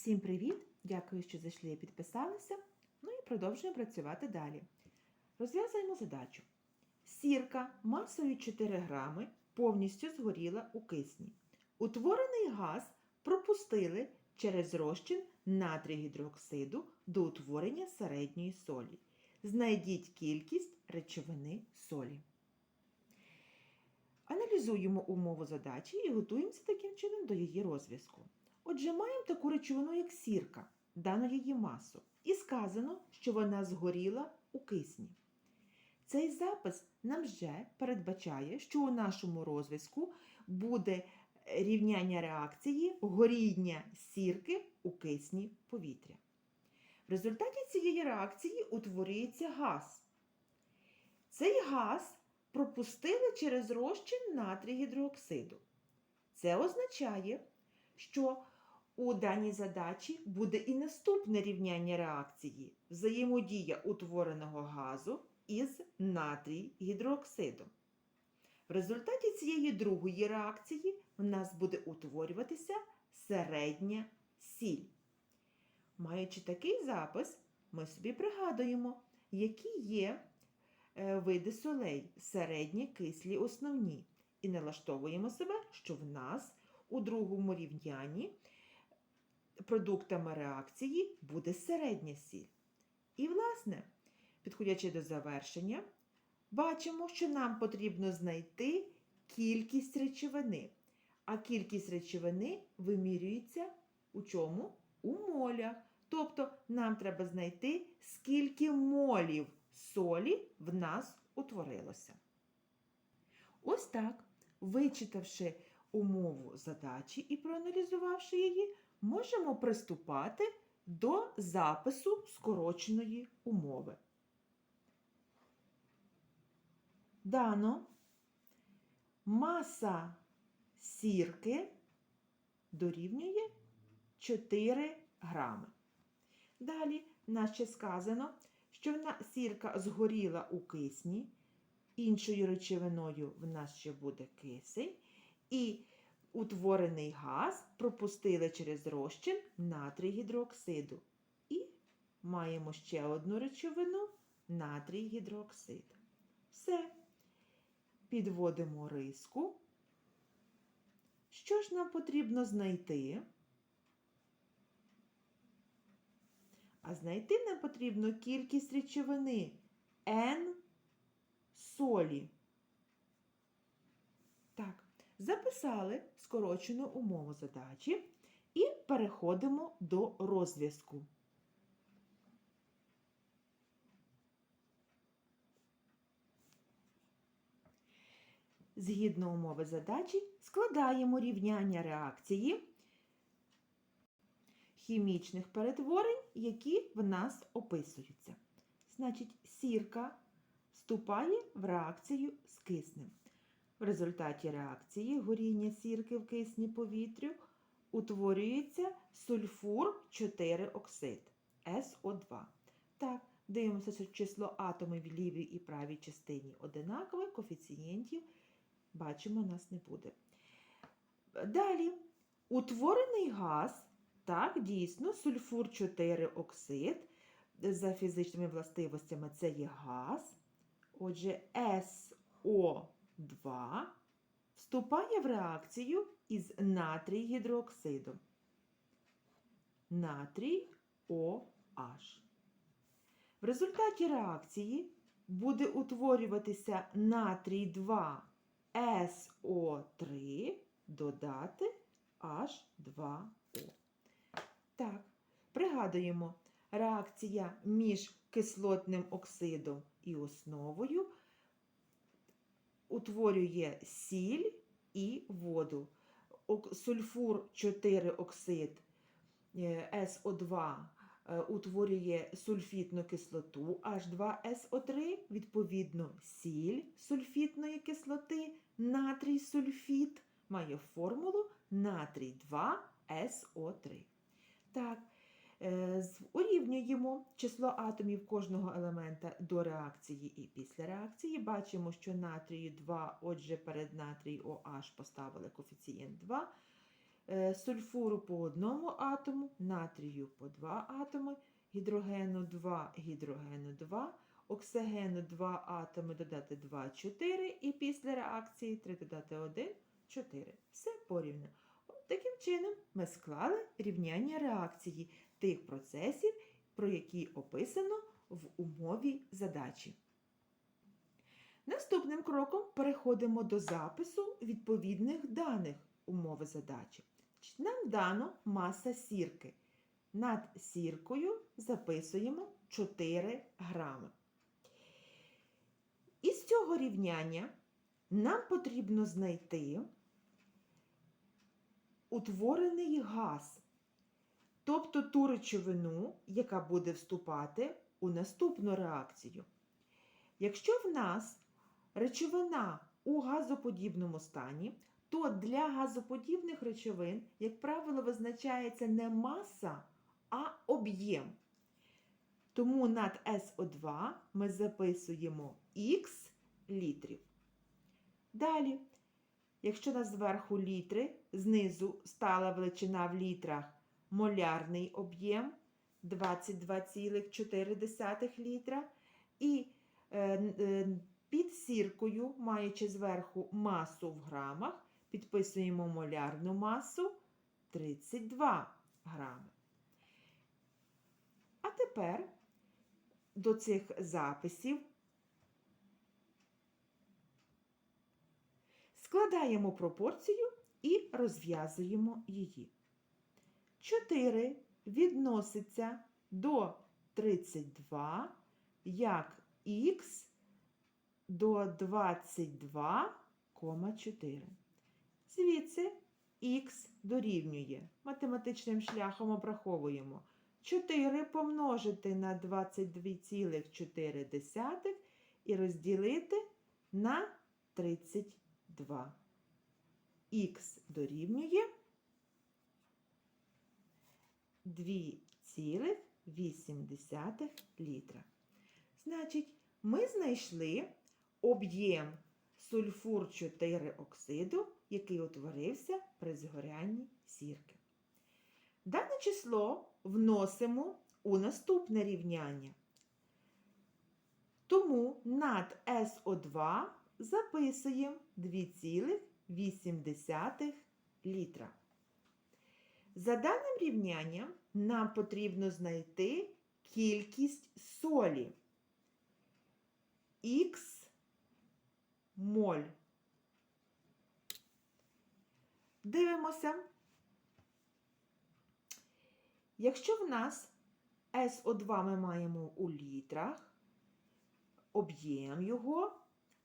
Всім привіт! Дякую, що зайшли і підписалися. Ну і продовжуємо працювати далі. Розв'язуємо задачу. Сірка масою 4 грами повністю згоріла у кисні. Утворений газ пропустили через розчин натрій гідроксиду до утворення середньої солі. Знайдіть кількість речовини солі. Аналізуємо умову задачі і готуємося таким чином до її розв'язку. Отже, маємо таку речовину, як сірка, дано її масу, і сказано, що вона згоріла у кисні. Цей запис нам вже передбачає, що у нашому розв'язку буде рівняння реакції горіння сірки у кисні повітря. В результаті цієї реакції утворюється газ. Цей газ пропустили через розчин натрій гідроксиду. Це означає, що у даній задачі буде і наступне рівняння реакції взаємодія утвореного газу із натрій гідроксидом. В результаті цієї другої реакції в нас буде утворюватися середня сіль. Маючи такий запис, ми собі пригадуємо, які є е, види солей середні, кислі, основні. І налаштовуємо себе, що в нас у другому рівнянні продуктами реакції буде середня сіль. І, власне, підходячи до завершення, бачимо, що нам потрібно знайти кількість речовини. А кількість речовини вимірюється у чому? У молях. Тобто нам треба знайти, скільки молів солі в нас утворилося. Ось так, вичитавши умову задачі і проаналізувавши її, можемо приступати до запису скороченої умови. Дано маса сірки дорівнює 4 грами. Далі нас ще сказано, що сірка згоріла у кисні, іншою речовиною в нас ще буде кисень, і утворений газ пропустили через розчин натрій гідроксиду. І маємо ще одну речовину натрій гідроксид. Все. Підводимо риску. Що ж нам потрібно знайти? А знайти нам потрібно кількість речовини N солі. Записали скорочену умову задачі і переходимо до розв'язку. Згідно умови задачі, складаємо рівняння реакції хімічних перетворень, які в нас описуються. Значить, сірка вступає в реакцію з киснем. В результаті реакції горіння сірки в кисні повітрю утворюється сульфур 4 оксид СО2. Так, дивимося, що число атомів в лівій і правій частині одинакове, коефіцієнтів бачимо, у нас не буде. Далі, утворений газ, так, дійсно, сульфур 4 оксид. За фізичними властивостями це є газ. Отже, СО2 вступає в реакцію із натрій гідроксидом. Натрій OH. В результаті реакції буде утворюватися натрій 2 СО3 додати H2O. Так, пригадуємо, реакція між кислотним оксидом і основою утворює сіль і воду. Сульфур 4 оксид е, СО2 е, утворює сульфітну кислоту H2SO3, відповідно, сіль сульфітної кислоти, натрій сульфіт має формулу натрій 2SO3. Так, е, з- урівнюємо число атомів кожного елемента до реакції і після реакції. Бачимо, що натрію 2, отже, перед натрій OH поставили коефіцієнт 2. е, сульфуру по одному атому, натрію по два атоми, гідрогену 2, гідрогену 2, оксигену 2 атоми додати 2, 4, і після реакції 3 додати 1, 4. Все порівняно. Таким чином ми склали рівняння реакції тих процесів, про які описано в умові задачі. Наступним кроком переходимо до запису відповідних даних умови задачі. Нам дано маса сірки. Над сіркою записуємо 4 грами. Із цього рівняння нам потрібно знайти утворений газ, тобто ту речовину, яка буде вступати у наступну реакцію. Якщо в нас речовина у газоподібному стані, то для газоподібних речовин, як правило, визначається не маса, а об'єм. Тому над СО2 ми записуємо Х літрів. Далі, якщо на зверху літри, знизу стала величина в літрах молярний об'єм 22,4 літра. І е, е, під сіркою, маючи зверху масу в грамах, підписуємо молярну масу 32 грами. А тепер до цих записів складаємо пропорцію і розв'язуємо її. 4 відноситься до 32 як х до 22,4. Звідси х дорівнює. Математичним шляхом обраховуємо. 4 помножити на 22,4 і розділити на 32. Х дорівнює 2,8 літра. Значить, ми знайшли об'єм сульфур 4 оксиду, який утворився при згорянні сірки. Дане число вносимо у наступне рівняння. Тому над СО2 записуємо 2,8 літра. За даним рівнянням нам потрібно знайти кількість солі Х моль. Дивимося. Якщо в нас СО2 ми маємо у літрах, об'єм його,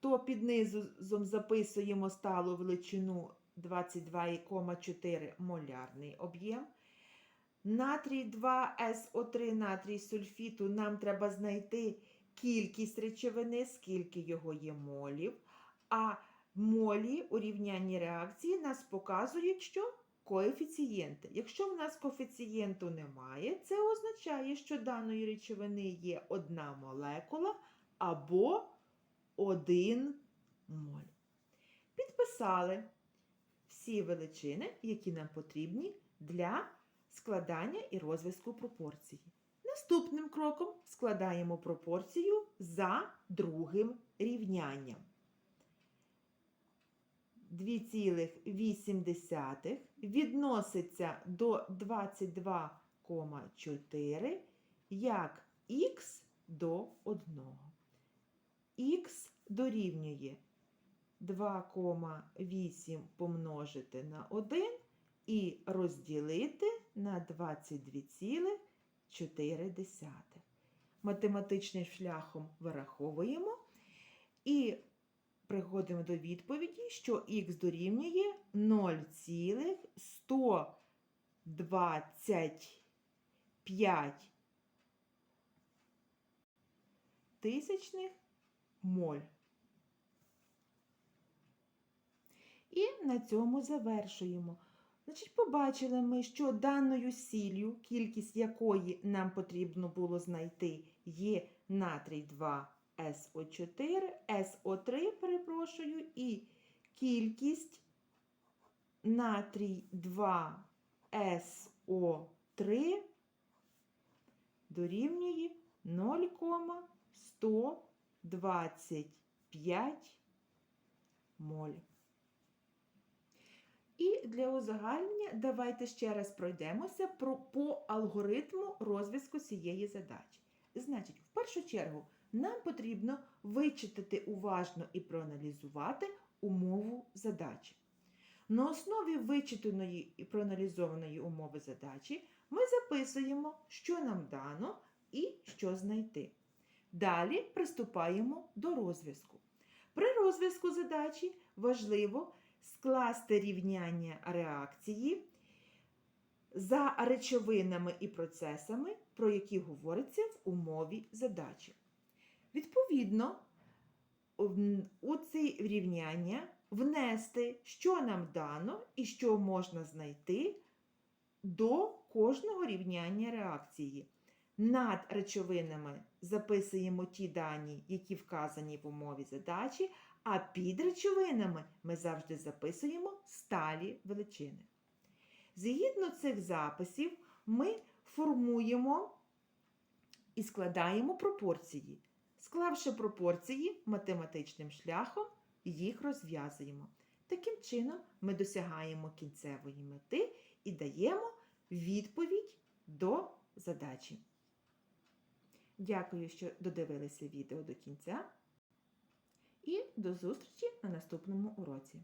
то під низом записуємо сталу величину 22,4 молярний об'єм. Натрій 2 СО3 натрій сульфіту нам треба знайти кількість речовини, скільки його є молів. А молі у рівнянні реакції нас показують, що коефіцієнти. Якщо в нас коефіцієнту немає, це означає, що даної речовини є одна молекула або один моль. Підписали всі величини, які нам потрібні для складання і розв'язку пропорції. Наступним кроком складаємо пропорцію за другим рівнянням. 2,8 відноситься до 22,4 як х до 1. Х дорівнює 2,8 помножити на 1 і розділити на 22,4. Математичним шляхом вираховуємо і приходимо до відповіді, що х дорівнює 0,125 тисячних моль. І на цьому завершуємо. Значить, побачили ми, що даною сіллю, кількість якої нам потрібно було знайти, є натрій 2 СО4, СО3, перепрошую, і кількість натрій 2 СО3 дорівнює 0,125 моль. І для узагальнення давайте ще раз пройдемося про, по алгоритму розв'язку цієї задачі. Значить, в першу чергу нам потрібно вичитати уважно і проаналізувати умову задачі. На основі вичитаної і проаналізованої умови задачі ми записуємо, що нам дано і що знайти. Далі приступаємо до розв'язку. При розв'язку задачі важливо скласти рівняння реакції за речовинами і процесами, про які говориться в умові задачі. Відповідно, у ці рівняння внести, що нам дано і що можна знайти до кожного рівняння реакції. Над речовинами записуємо ті дані, які вказані в умові задачі, а під речовинами ми завжди записуємо сталі величини. Згідно цих записів, ми формуємо і складаємо пропорції. Склавши пропорції математичним шляхом, їх розв'язуємо. Таким чином, ми досягаємо кінцевої мети і даємо відповідь до задачі. Дякую, що додивилися відео до кінця. І до зустрічі на наступному уроці.